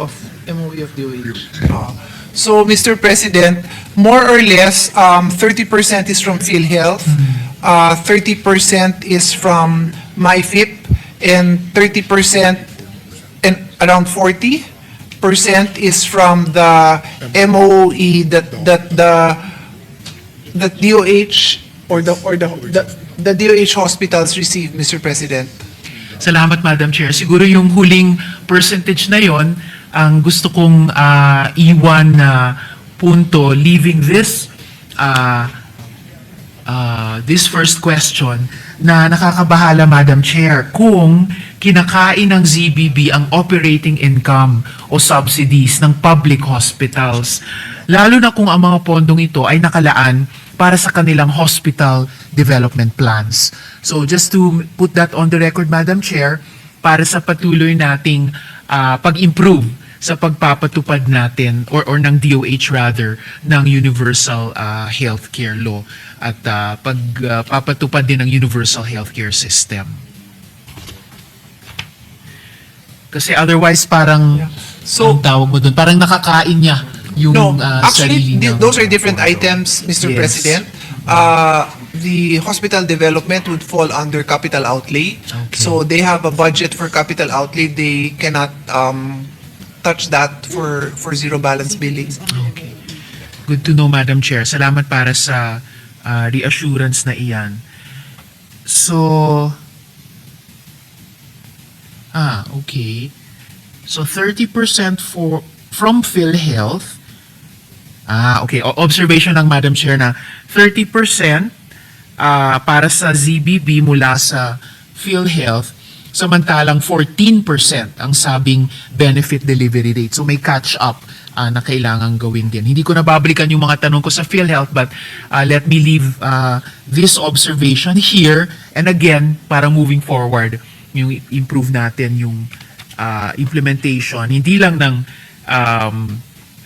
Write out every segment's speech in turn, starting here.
of MOE of DOH. Uh, So, Mr. President, more or less, um, 30% is from PhilHealth, uh, 30% is from MyFip, and 30% and around 40% is from the MOE that, that the, that DOH or the, or the, the, the DOH hospitals receive, Mr. President. Salamat, Madam Chair. Siguro yung huling percentage na yon ang gusto kong ah, iwan na punto, leaving this ah, ah, this first question na nakakabahala, Madam Chair, kung kinakain ng ZBB ang operating income o subsidies ng public hospitals, lalo na kung ang mga pondong ito ay nakalaan para sa kanilang hospital development plans. So just to put that on the record, Madam Chair, para sa patuloy nating ah, pag-improve sa pagpapatupad natin or or ng DOH rather ng universal ah, healthcare law at ah, pagpapatupad din ng universal healthcare system. Kasi otherwise parang So- ang tawag mo doon, parang nakakain niya yung No, ah, actually, sarili niya. th- those are different items, Mr. Yes. President. Uh, the hospital development would fall under capital outlay. Okay. So they have a budget for capital outlay. They cannot um, touch that for, for zero balance billing. Okay. Good to know, Madam Chair. Salamat para sa ah, reassurance na iyan. So, ah, okay. So, 30% for from PhilHealth. Ah, okay. O- observation ng Madam Chair na 30% ah, para sa ZBB mula sa PhilHealth, samantalang 14% ang sabing benefit delivery rate. So may catch up ah, na kailangan gawin din. Hindi ko nababalikan yung mga tanong ko sa PhilHealth but ah, let me leave ah, this observation here and again para moving forward yung improve natin yung ah, implementation hindi lang ng um,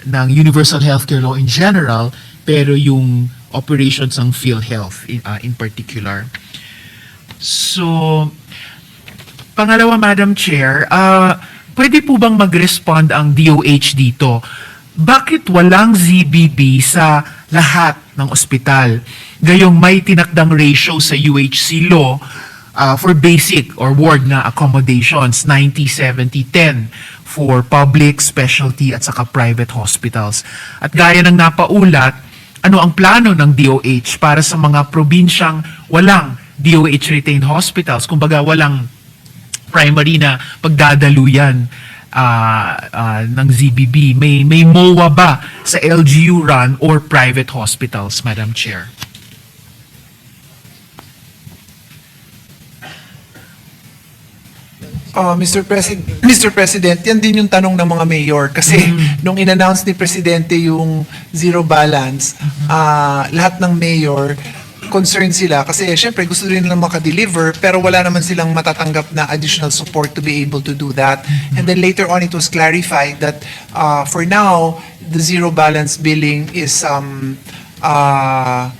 ng universal healthcare law in general pero yung operations ng PhilHealth in, ah, in particular. So, Pangalawa, Madam Chair, ah, pwede po bang mag-respond ang DOH dito? Bakit walang ZBB sa lahat ng ospital? Gayong may tinakdang ratio sa UHC law ah, for basic or ward na accommodations, 90-70-10 for public, specialty at saka private hospitals. At gaya ng napaulat, ano ang plano ng DOH para sa mga probinsyang walang DOH retained hospitals, kumbaga walang primary na pagdadaluyan ah, ah, ng ZBB. May, may MOA ba sa LGU run or private hospitals, Madam Chair? Uh, Mr. President, Mr. President, yan din yung tanong ng mga mayor kasi nung in-announce ni Presidente yung zero balance, ah, lahat ng mayor concerned sila kasi syempre gusto rin nilang makadeliver pero wala naman silang matatanggap na additional support to be able to do that. And then later on it was clarified that uh, for now the zero balance billing is um uh,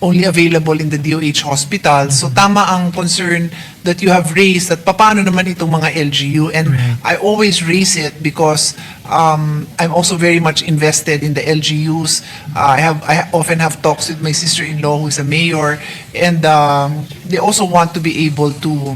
only available in the DOH hospital. So tama ang concern that you have raised that paano naman itong mga LGU and I always raise it because um, I'm also very much invested in the LGUs. Uh, I have I often have talks with my sister-in-law who is a mayor and um, they also want to be able to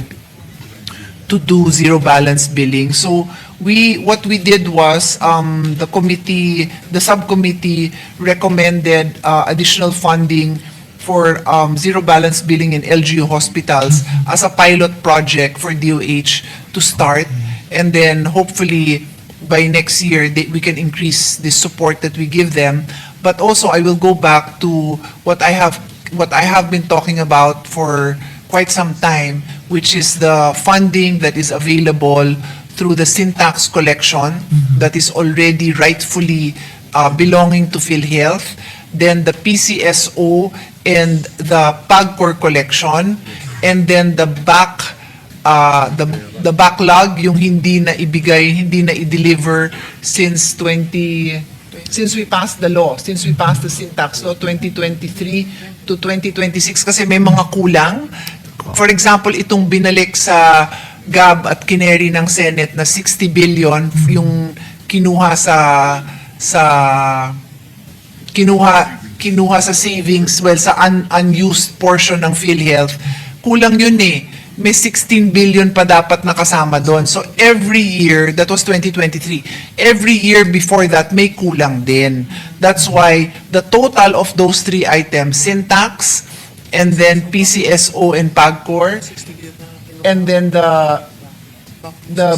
to do zero balance billing. So we what we did was um, the committee, the subcommittee recommended uh, additional funding for um, zero balance billing in LGU hospitals as a pilot project for DOH to start, and then hopefully by next year they, we can increase the support that we give them. But also I will go back to what I have what I have been talking about for quite some time, which is the funding that is available through the syntax collection that is already rightfully uh, belonging to PhilHealth, then the PCSO and the PAGCOR collection, and then the back uh, the the backlog yung hindi na ibigay, hindi na i-deliver since 20 since we passed the law, since we passed the syntax law 2023 to 2026 kasi may mga kulang. For example, itong binalik sa GAB at Kineri ng Senate na 60 billion yung kinuha sa sa kinuha kinuha sa savings well sa un- unused portion ng PhilHealth kulang yun eh may 16 billion pa dapat nakasama doon. So every year, that was 2023, every year before that may kulang din. That's why the total of those three items, Syntax, and then PCSO and PAGCOR, and then the the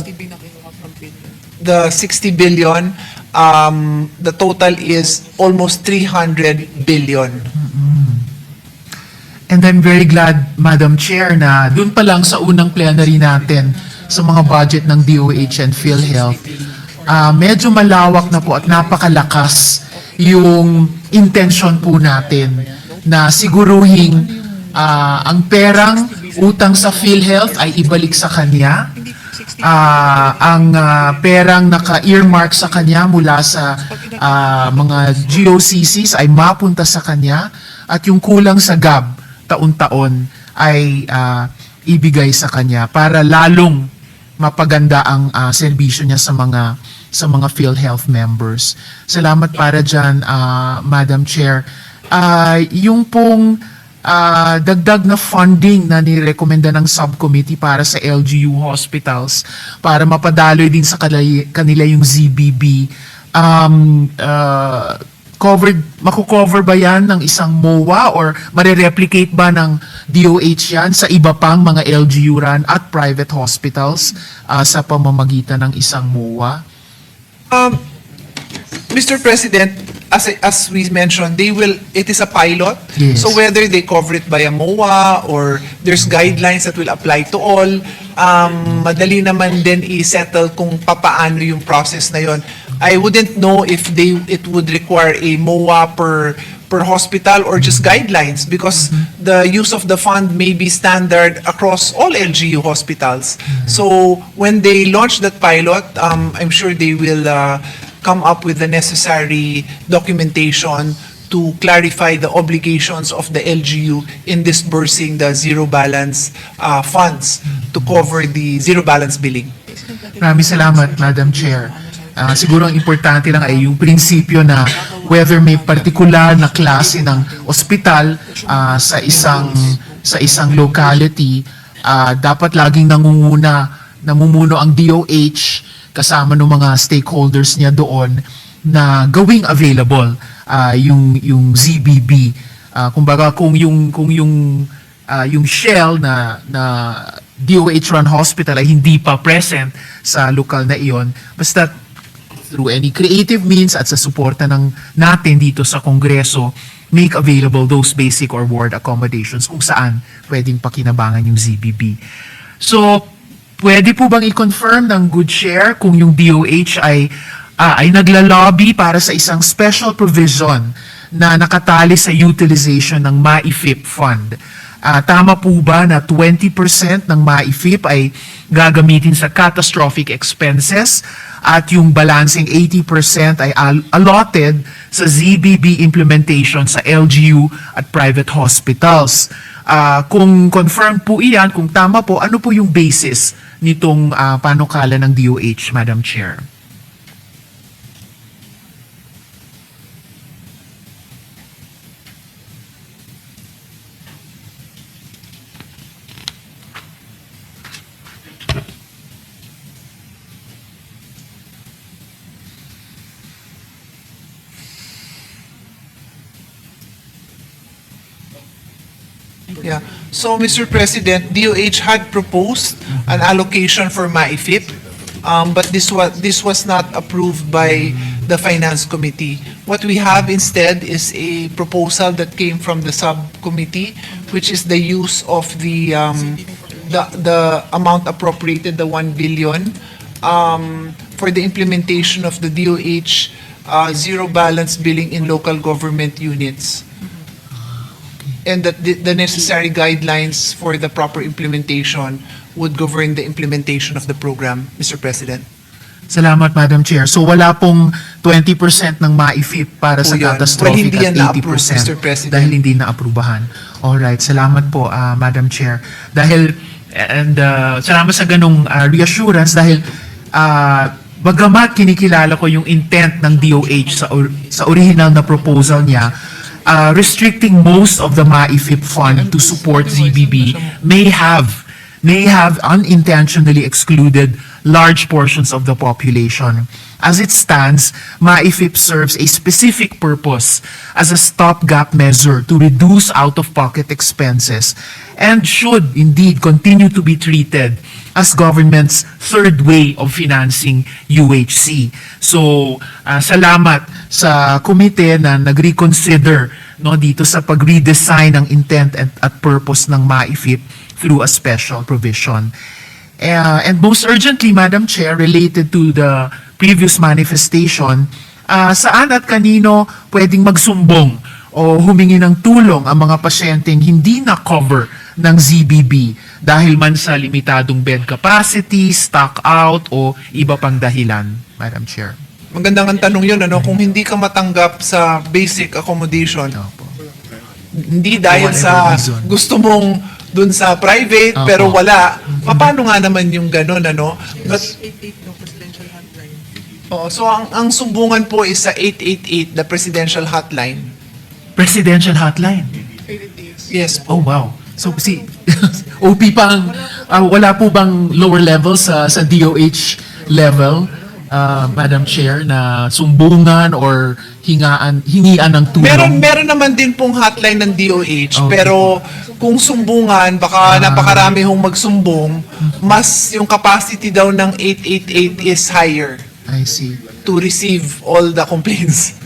the 60 billion, um, the total is almost 300 billion. And I'm very glad, Madam Chair, na dun pa lang sa unang plenary natin sa mga budget ng DOH and PhilHealth, ah, medyo malawak na po at napakalakas yung intention po natin na siguruhin ah, ang perang utang sa PhilHealth ay ibalik sa kanya. Ah, ang ah, perang naka-earmark sa kanya mula sa ah, mga GOCCs ay mapunta sa kanya at yung kulang sa GAB taon-taon ay ah, ibigay sa kanya para lalong mapaganda ang ah, serbisyo niya sa mga sa mga PhilHealth members. Salamat para dyan, ah, Madam Chair. Ah, yung pong ah, dagdag na funding na nirekomenda ng subcommittee para sa LGU hospitals para mapadaloy din sa kanila yung ZBB. Um, ah, covered, makukover ba yan ng isang MOA or marireplicate ba ng DOH yan sa iba pang mga LGU run at private hospitals ah, sa pamamagitan ng isang MOA? Um, Mr. President, as, as we mentioned, they will, it is a pilot. Yes. So whether they cover it by a MOA or there's guidelines that will apply to all, um, madali naman din i-settle kung papaano yung process na yon. I wouldn't know if they, it would require a MOA per per hospital or just guidelines because the use of the fund may be standard across all LGU hospitals. So when they launch that pilot, um, I'm sure they will uh, come up with the necessary documentation to clarify the obligations of the LGU in disbursing the zero balance uh, funds to cover the zero balance billing. Maraming salamat, Madam Chair. Ah, siguro ang importante lang ay yung prinsipyo na whether may partikular na klase ng ospital ah, sa isang sa isang locality, ah, dapat laging nangunguna, namumuno ang DOH kasama ng mga stakeholders niya doon na gawing available ah, yung yung ZBB. Ah, kumbaga kung yung kung yung ah, yung shell na na DOH run hospital ay hindi pa present sa lokal na iyon basta through any creative means at sa suporta ng natin dito sa Kongreso make available those basic or ward accommodations kung saan pwedeng pakinabangan yung ZBB. So, pwede po bang i-confirm ng good share kung yung DOH ay ah, ay naglalobby para sa isang special provision na nakatali sa utilization ng MAIFIP fund? Ah, tama po ba na 20% ng MAIFIP ay gagamitin sa catastrophic expenses at yung balancing 80% ay al- allotted sa ZBB implementation sa LGU at private hospitals? Ah, kung confirm po iyan, kung tama po, ano po yung basis nitong ah, panukala ng DOH, Madam Chair? Yeah. So, Mr. President, DOH had proposed an allocation for MAIFIP, um, but this was, this was not approved by the Finance Committee. What we have instead is a proposal that came from the subcommittee, which is the use of the, um, the, the amount appropriated, the 1 billion, um, for the implementation of the DOH uh, zero balance billing in local government units and that the, the necessary guidelines for the proper implementation would govern the implementation of the program, Mr. President. Salamat, Madam Chair. So wala pong 20% ng MAIFIP para sa yun. catastrophic Well, hindi yan at 80% na-approve, Mr. President. dahil hindi na-aprubahan. Alright, salamat po, ah, Madam Chair. Dahil, and uh, salamat sa ganong ah, reassurance dahil ah, bagamat kinikilala ko yung intent ng DOH sa, or- sa original na proposal niya, uh, restricting most of the MAIFIP fund to support ZBB may have may have unintentionally excluded large portions of the population. As it stands, MAIFIP serves a specific purpose as a stopgap measure to reduce out-of-pocket expenses and should indeed continue to be treated as government's third way of financing UHC. So, ah, salamat sa komite na nag-reconsider no, dito sa pag-redesign ng intent at, at purpose ng MAIFIP through a special provision. Uh, and most urgently, Madam Chair, related to the previous manifestation, uh, saan at kanino pwedeng magsumbong o humingi ng tulong ang mga pasyenteng hindi na-cover ng ZBB dahil man sa limitadong bed capacity, stock out, o iba pang dahilan, Madam Chair. Magandang ang tanong yun, ano? Kung hindi ka matanggap sa basic accommodation, Opo. hindi dahil sa reason. gusto mong dun sa private Opo. pero wala. Paano nga naman yung ganun, ano? But, oh, so ang, ang sumbungan po is sa 888, the presidential hotline. Presidential hotline. Yes po. Oh, wow. So, si OP pang, ah, wala po bang lower level sa, sa DOH level, ah, Madam Chair, na sumbungan or hingaan, hingian ng tulong? Meron meron naman din pong hotline ng DOH Okay. pero kung sumbungan baka napakarami hong magsumbong mas yung capacity daw ng 888 is higher I see. to receive all the complaints.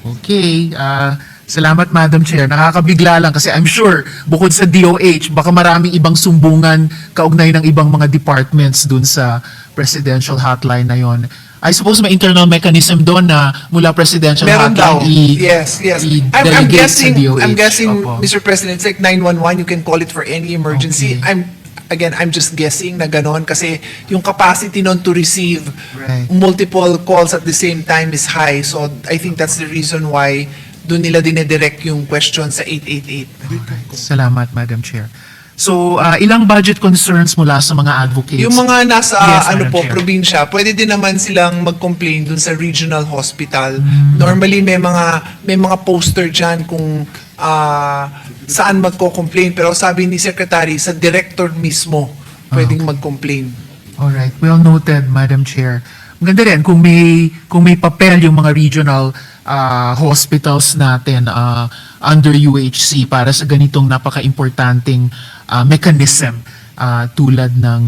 Okay. ah, salamat, Madam Chair. Nakakabigla lang kasi I'm sure bukod sa DOH, baka maraming ibang sumbungan kaugnay ng ibang mga departments dun sa presidential hotline na yon. I suppose may internal mechanism doon na mula presidential Meron daw. i- yes, yes. I'm, I'm i-delegate guessing, sa DOH. I'm guessing, Opo. Mr. President, it's like 911, you can call it for any emergency. Okay. I'm, again, I'm just guessing na ganon kasi yung capacity nun to receive Right. multiple calls at the same time is high. So I think that's the reason why doon nila dinedirect yung question sa 888. Salamat, Madam Chair. So, ah, ilang budget concerns mula sa mga advocates? Yung mga nasa Yes, ano Madam po, Chair. probinsya, pwede din naman silang mag-complain dun sa regional hospital. Hmm. Normally may mga may mga poster diyan kung ah, saan magko-complain pero sabi ni secretary sa director mismo pwedeng Ah, mag-complain. Alright, well noted, Madam Chair. Maganda rin kung may kung may papel yung mga regional ah, hospitals natin ah, under UHC para sa ganitong napaka-importanting ah, mechanism ah, tulad ng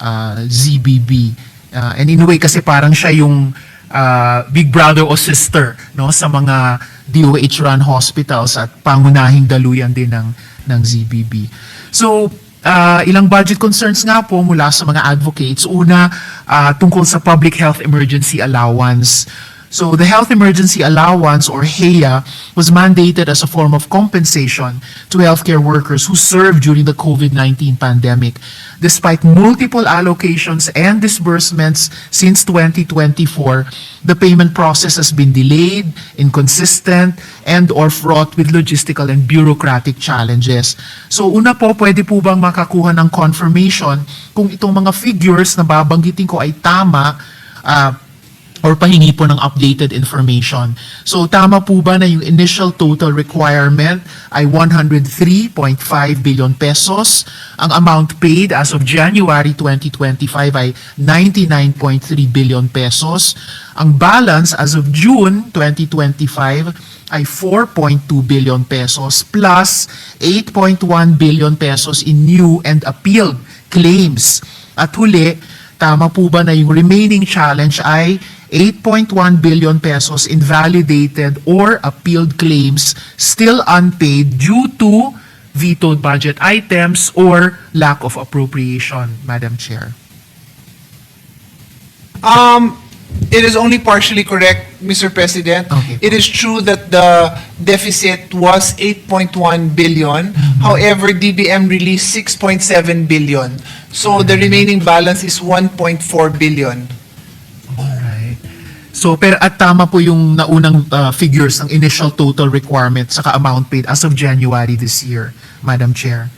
ah, ZBB. Ah, and in a way kasi parang siya yung ah, big brother o sister no sa mga DOH run hospitals at pangunahing daluyan din ng ng ZBB. So Ah, ilang budget concerns nga po mula sa mga advocates. Una, ah, tungkol sa Public Health Emergency Allowance. So the Health Emergency Allowance or HEA was mandated as a form of compensation to healthcare workers who served during the COVID-19 pandemic. Despite multiple allocations and disbursements since 2024, the payment process has been delayed, inconsistent, and or fraught with logistical and bureaucratic challenges. So una po, pwede po bang makakuha ng confirmation kung itong mga figures na babanggitin ko ay tama ah, or pahingi po ng updated information. So tama po ba na yung initial total requirement ay 103.5 billion pesos? Ang amount paid as of January 2025 ay 99.3 billion pesos. Ang balance as of June 2025 ay 4.2 billion pesos plus 8.1 billion pesos in new and appealed claims. At huli, tama po ba na yung remaining challenge ay 8.1 billion pesos invalidated or appealed claims still unpaid due to vetoed budget items or lack of appropriation, Madam Chair. Um, it is only partially correct, Mr. President. Okay. It is true that the deficit was 8.1 billion. Mm-hmm. However, DBM released 6.7 billion. So the remaining balance is 1.4 billion. Alright. So, pero at tama po yung naunang uh, figures ng initial total requirement saka amount paid as of January this year, Madam Chair.